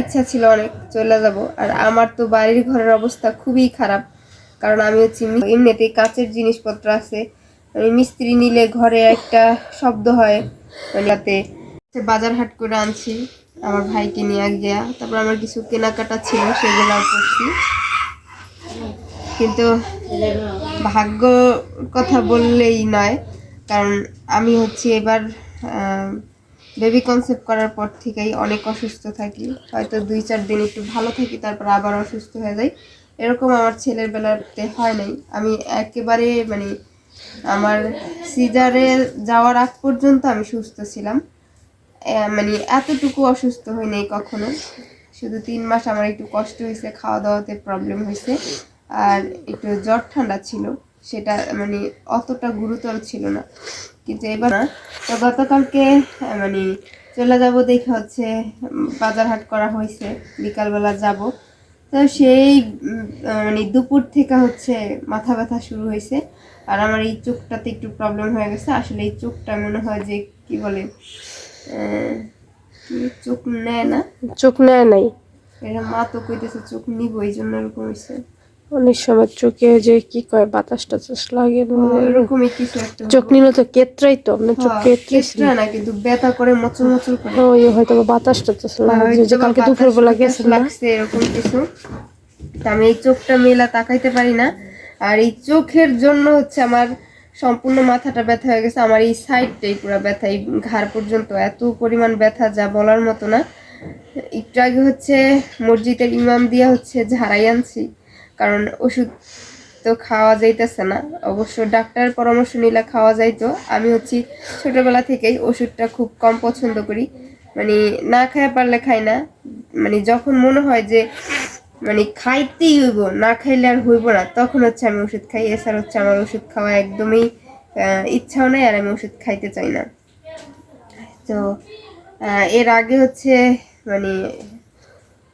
ইচ্ছা ছিল অনেক, চলে যাব। আর আমার তো বাড়ির ঘরের অবস্থা খুবই খারাপ। কারণ আমি হচ্ছে এমনিতেই কাচের জিনিসপত্র আছে। মিস্ত্রি নিলে ঘরে একটা শব্দ হয়। মানে বাজার হাট করে আনছি। আমার ভাইকে নিয়ে গিয়া। তারপর আমার কিছু কেনাকাটা ছিল, সেগুলো করছি। কিন্তু ভাগ্য কথা বললেই নয়। কারণ আমি হচ্ছে এবার বেবি কনসেপ্ট করার পর থেকেই অনেক অসুস্থ থাকি। হয়তো দুই, চার দিন একটু ভালো থাকি, তারপর আবার অসুস্থ হয়ে যাই। এরকম আমার ছেলের বেলাতে হয় নাই। আমি একেবারে মানে আমার সিজারে যাওয়ার আগ পর্যন্ত আমি সুস্থ ছিলাম। মানে এতটুকু অসুস্থ হই নাই কখনো। শুধু তিন মাস আমার একটু কষ্ট হয়েছে খাওয়া দাওয়াতে প্রবলেম হয়েছে আর একটু জ্বর ঠান্ডা ছিল। সেটা মানে অতটা গুরুতর ছিল না। কিন্তু এবার তো গতকালকে মানে চলে যাব দেখে হচ্ছে বাজার হাট করা হয়েছে বিকালবেলা যাব। তো সেই মানে দুপুর থেকে হচ্ছে মাথা ব্যথা শুরু হয়েছে। আর আমার এই চোখটাতে একটু প্রবলেম হয়ে গেছে। আসলে এই চোখটা মনে হয় যে কি বলে চোখ নেয় না? চোখ নেয় নাই। এটা মা তো কইতেছে চোখ নিব এই জন্য এরকম হয়েছে। অনেক সময় চোখে যে কি কয় বাতাস টাতাস লাগে এরকমই কিছু একটা চোখ নিলে তো কেত্রাই তো আপনার চোখ হ্যাঁ, না কিন্তু ব্যথা করে মচল মচল করে। ওই হয়তো বাতাস টাতাস লাগে যে কালকে গেছে লাগছে এরকম কিছু। আমি এই চোখটা মেলা তাকাইতে পারি না। আর এই চোখের জন্য হচ্ছে আমার সম্পূর্ণ মাথাটা ব্যথা হয়ে গেছে। আমার এই সাইডটাই পুরো ব্যথা এই ঘাড় পর্যন্ত এত পরিমাণ ব্যথা যা বলার মতো না। একটু আগে হচ্ছে মসজিদের ইমাম দিয়া হচ্ছে ঝাড়াই আনছি। কারণ ওষুধ তো খাওয়া যাইতেছে না। অবশ্য ডাক্তারের পরামর্শ নিলে খাওয়া যাইতো। আমি হচ্ছে ছোটবেলা থেকেই ওষুধটা খুব কম পছন্দ করি। মানে না খাইয়া পারলে খাই না। মানে যখন মনে হয় যে মানে খাইতেই হইব, না খাইলে আর হইব না, তখন হচ্ছে আমি ওষুধ খাই। এছাড়া হচ্ছে আমার ওষুধ খাওয়া একদমই ইচ্ছাও নেই আর আমি ওষুধ খাইতে চাই না। তো এর আগে হচ্ছে মানে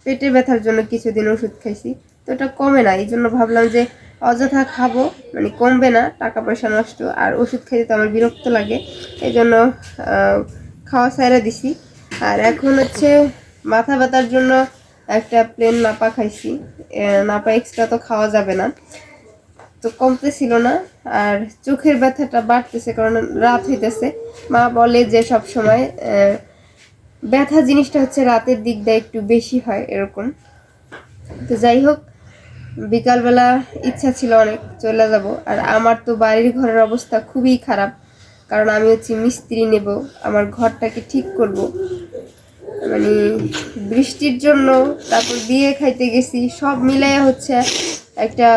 পেটের ব্যথার জন্য কিছুদিন ওষুধ খাইছি। তো ওটা কমে না এই জন্য ভাবলাম যে অযথা খাব মানে কমবে না টাকা পয়সা নষ্ট, আর ওষুধ খাইতে তো আমার বিরক্ত লাগে এই জন্য খাওয়া সাইরা দিছি। আর এখন হচ্ছে মাথা ব্যথার জন্য একটা প্লেন নাপা খাইছি নাপা এক্সট্রা তো খাওয়া যাবে না। তো কমতে ছিল না, আর চোখের ব্যথাটা বাড়তেছে, কারণ রাত হইতেছে। মা বলে যে সব সময় ব্যথা জিনিসটা হচ্ছে রাতের দিক দিয়ে একটু বেশি হয়, এরকম। তো যাই হোক বিকালবেলা ইচ্ছা ছিল অনেক, চলে যাব। আর আমার তো বাড়ির ঘরের অবস্থা খুবই খারাপ, কারণ আমি হচ্ছে মিস্ত্রি নেব, আমার ঘরটাকে ঠিক করব। মানে বৃষ্টির জন্য, তারপর বিয়ে খাইতে গেছি, সব মিলাই হচ্ছে একটা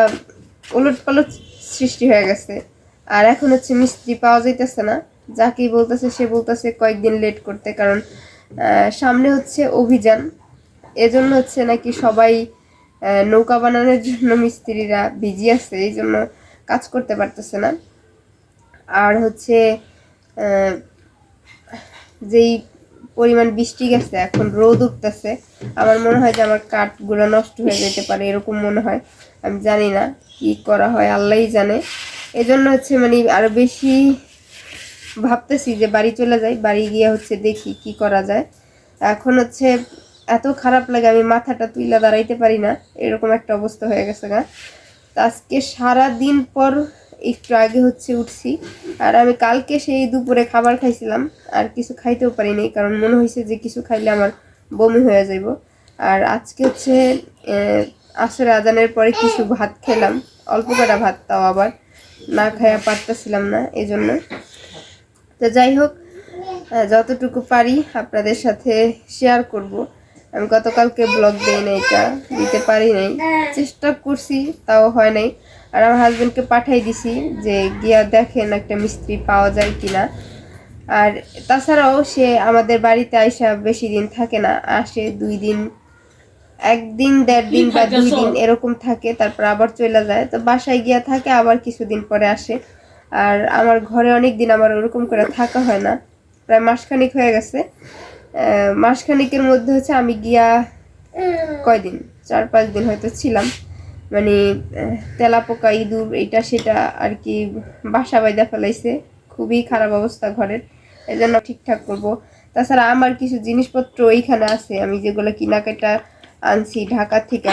উলট পালট সৃষ্টি হয়ে গেছে। আর এখন হচ্ছে মিস্ত্রি পাওয়া যাইতেছে না, যাকেই বলতেছে সে বলতেছে কয়েকদিন লেট করতে, কারণ সামনে হচ্ছে অভিযান। এজন্য হচ্ছে নাকি সবাই নৌকা বানানোর জন্য মিস্ত্রিরা বিজি আছে, এই জন্য কাজ করতে পারতেছে না। আর হচ্ছে যেই পরিমাণ বৃষ্টি গেছে, এখন রোদ উঠতেছে। আমার মনে হয় যে আমার কাঠগুলো নষ্ট হয়ে যেতে পারে, এরকম মনে হয়। আমি জানি না কি করা হয়, আল্লাহই জানে। এজন্য হচ্ছে মানে আরও বেশি ভাবতেছি যে বাড়ি চলে যাই, বাড়ি গিয়ে হচ্ছে দেখি কি করা যায়। এখন হচ্ছে এত খারাপ লাগে, আমি মাথাটা তুইলা দাঁড়াইতে পারি না। এরকম একটা অবস্থা হয়ে গেছে গা। তো আজকে সারা দিন পর একটু আগে হচ্ছে উঠছি। আর আমি কালকে সেই দুপুরে খাবার খাইছিলাম, আর কিছু খাইতেও পারিনি, কারণ মনে হয়েছে যে কিছু খাইলে আমার বমি হয়ে যাইব। আর আজকে হচ্ছে আসরে আজানের পরে কিছু ভাত খেলাম, অল্প কটা ভাত তাও আবার না খাইয়া পারতেছিলাম না এই জন্য তো যাই হোক যতটুকু পারি আপনাদের সাথে শেয়ার করব। আমি গতকালকে ব্লগ দিই নাই এটা দিতে পারি নাই। চেষ্টা করছি তাও হয় নাই। আর আমার হাজবেন্ডকে পাঠাই দিছি যে গিয়া দেখেন একটা মিস্ত্রি পাওয়া যায় কিনা। আর তাছাড়াও সে আমাদের বাড়িতে আইসা বেশি দিন থাকে না আসে দুই দিন একদিন দেড় দিন বা দুই দিন এরকম থাকে তারপর আবার চলে যায়। তো বাসায় গিয়া থাকে আবার কিছুদিন পরে আসে। আর আমার ঘরে অনেক দিন আমার ওরকম করে থাকা হয় না। প্রায় মাসখানিক হয়ে গেছে। মাসখানিকের মধ্যে হচ্ছে আমি গিয়া কয়দিন? চার, পাঁচ দিন হয়তো ছিলাম। মানে তেলাপোকা, ইঁদুর এটা সেটা আর কি বাসা বাইদা ফেলাইছে। খুবই খারাপ অবস্থা ঘরের। এই জন্য ঠিকঠাক করব। তাছাড়া আমার কিছু জিনিসপত্র এইখানে আছে। আমি যেগুলো কিনাকাটা আনছি ঢাকা থেকে,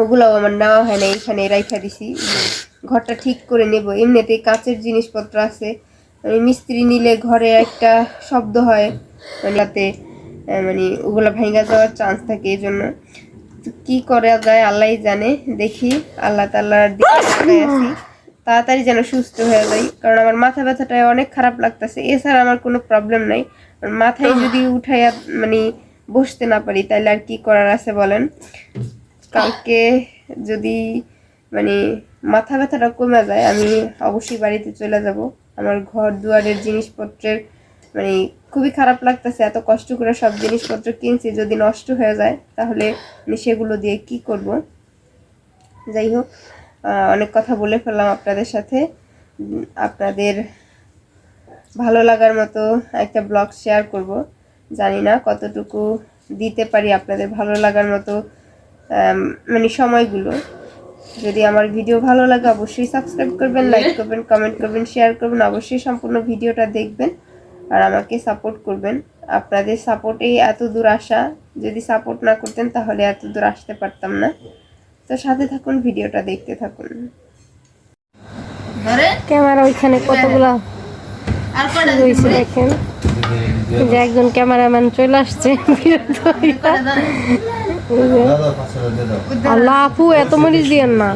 ওগুলোও আমার নেওয়া হয় না এইখানে রাইখা দিছি। ঘরটা ঠিক করে নেব। এমনিতেই কাঁচের জিনিসপত্র আছে। মিস্ত্রি নিলে ঘরে একটা শব্দ হয়। মানে মানে ওগুলো ভেঙে যাওয়ার চান্স থাকে এই জন্য কি করা যায় আল্লাহ জানে দেখি। আল্লাহ তাল্লাহর দিকে আছি। তাড়াতাড়ি যেন সুস্থ হয়ে যাই। কারণ আমার মাথা ব্যথাটা অনেক খারাপ লাগতেছে। এছাড়া আমার কোনো প্রবলেম নাই। মাথায় যদি উঠাইয়া মানে বসতে না পারি তাহলে আর কি করার আছে বলেন? কালকে যদি মানে মাথা ব্যথাটা কমে যায় আমি অবশ্যই বাড়িতে চলে যাব। আমার ঘর দুয়ারের জিনিসপত্রের মানে খুবই খারাপ লাগতেছে এত কষ্ট করে সব জিনিসপত্র কিনছি, যদি নষ্ট হয়ে যায়, তাহলে আমি সেগুলো দিয়ে কি করব? যাই হোক অনেক কথা বলে ফেললাম আপনাদের সাথে। আপনাদের ভালো লাগার মতো একটা ব্লগ শেয়ার করব। জানি না কতটুকু দিতে পারি আপনাদের ভালো লাগার মতো মানে সময়গুলো। যদি আমার ভিডিও ভালো লাগে, অবশ্যই সাবস্ক্রাইব করবেন, লাইক করবেন, কমেন্ট করবেন, শেয়ার করবেন, অবশ্যই সম্পূর্ণ ভিডিওটা দেখবেন। আর আমাকে সাপোর্ট করবেন। আপনাদের সাপোর্টেই এত দূর আসা যদি সাপোর্ট না করতেন তাহলে এত দূর আসতে পারতাম না। তো সাথে থাকুন ভিডিওটা দেখতে থাকুন। ক্যামেরা ওইখানে কতগুলা? আর দেখেন যে একজন ক্যামেরাম্যান চলে আসছে আল্লাহ আপু এত মরিচ দিয়েন না।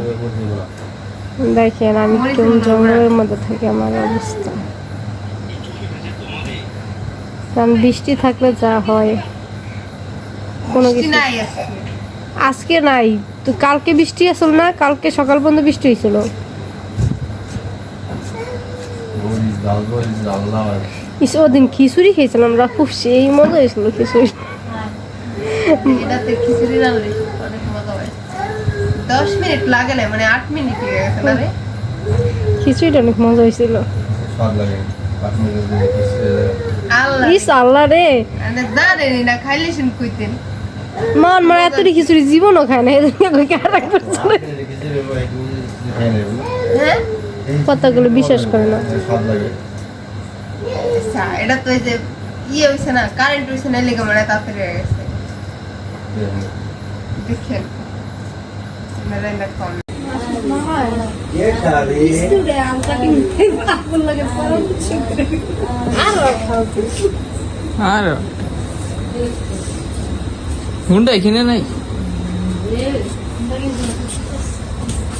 দেখেন আমি কোন জঙ্গলের মধ্যে থাকি আমার অবস্থা। কারণ বৃষ্টি থাকলে যা হয় কোনো কিছু। নাই আজকে। নাই। তো কালকে বৃষ্টি আসল না কালকে সকাল পর্যন্ত বৃষ্টি হয়েছিল ওদিন খিচুড়ি খেয়েছিলাম আমরা খুব সেই মজা হয়েছিল খিচুড়ি। দশ মিনিট লাগে না মানে আট মিনিট হয়ে খিচুড়িটা অনেক মজা হয়েছিল। ইস আল্লাহ রে। জানেনি না খাইলে শুন কইতেন। মান মানে এতটি খিচুড়ি জীবনও খায় না এদিকে কই কার রাখবে হ্যাঁ? কথাগুলো বিশ্বাস করে না। আচ্ছা এটা তো এই যে ইয়ে হইছে না কারেন্ট হইছে না লেগে মানে তাড়াতাড়ি হয়ে গেছে। দেখেন। মেলা না কম। আর। হুন্ডা এখানে নাই?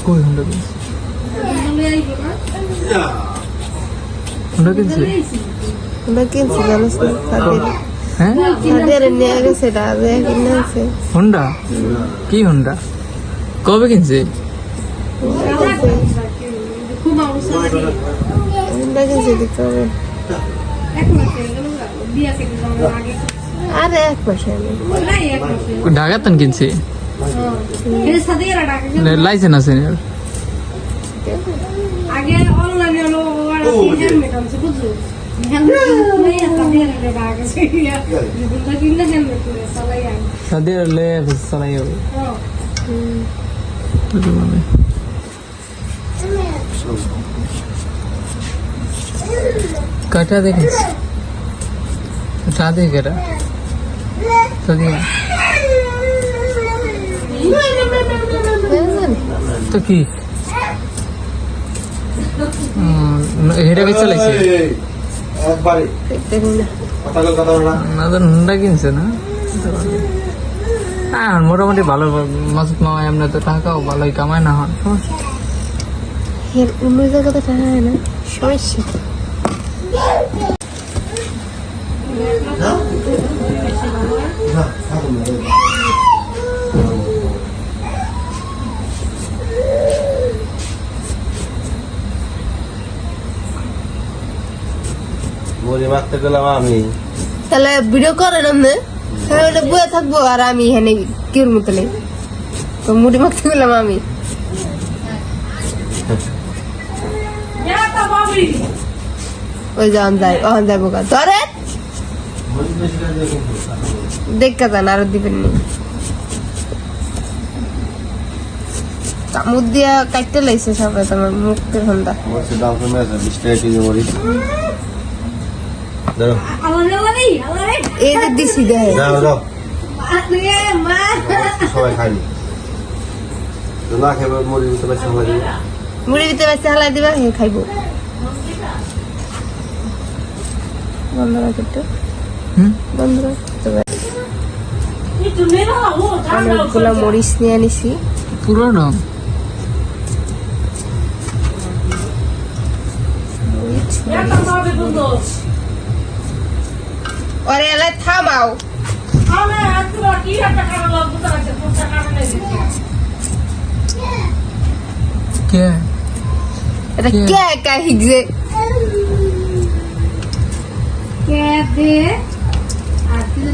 কই হুন্ডা কিনছে? হুন্ডা কিনছে? জানিস হ্যাঁ? নিয়ে গেছে হুন্ডা? কি হুন্ডা? কবে কিনছে আমরা কিনছি দিতে হবে আরে এক মাসে আমি ঢাকাতন কিনছে লাইসেন্স আছে এর? আগে অনলাইনে হলো হেলমেট আছে বুঝছ হেলমেট তাদের আগে কিনলে হেলমেট কাটা দেখিস দেখে কেটা। সাদিয়া তো কি? বেশ চালাইছে না তো হুন্ডা কিনছে না? হ্যাঁ মোটামুটি ভালো মাসুদ মামা এমনি তো টাকাও ভালোই কামায় না হন অন্য জায়গাতে টাকা হয় না সমস্যা। তাহলে ভিডিও হ্যাঁ ওটা বয়ে থাকবো আর আমি এখানে কিউর মতো নেই মুড়ি মাখতে গেলাম আমি। ওই যে অন যায় অন যাব গা ধরে! দেখা যান আরও দিবেন নি। কামড় দিয়া কাটতে লাইছে সবাই তোমার মুখের হন্দা দাম কমে আছে বিশ টাকা কেজি মরিচ এই যে দিছি দেখে। দাও দাও সবাই খাইনি না। খেয়ে মুড়ি দিতে পারছি মুড়ি দিতে পারছি হালাই দিবা খাইবো। বন্ধ রাখ একটু বন্ধ রাখ তো ব্যাস। অনেকগুলো মরিচ নিয়ে নিছি। পুরো রং ওরে এলাই থামাও। কে এটা কে? কে কে হিগছে কে আর কি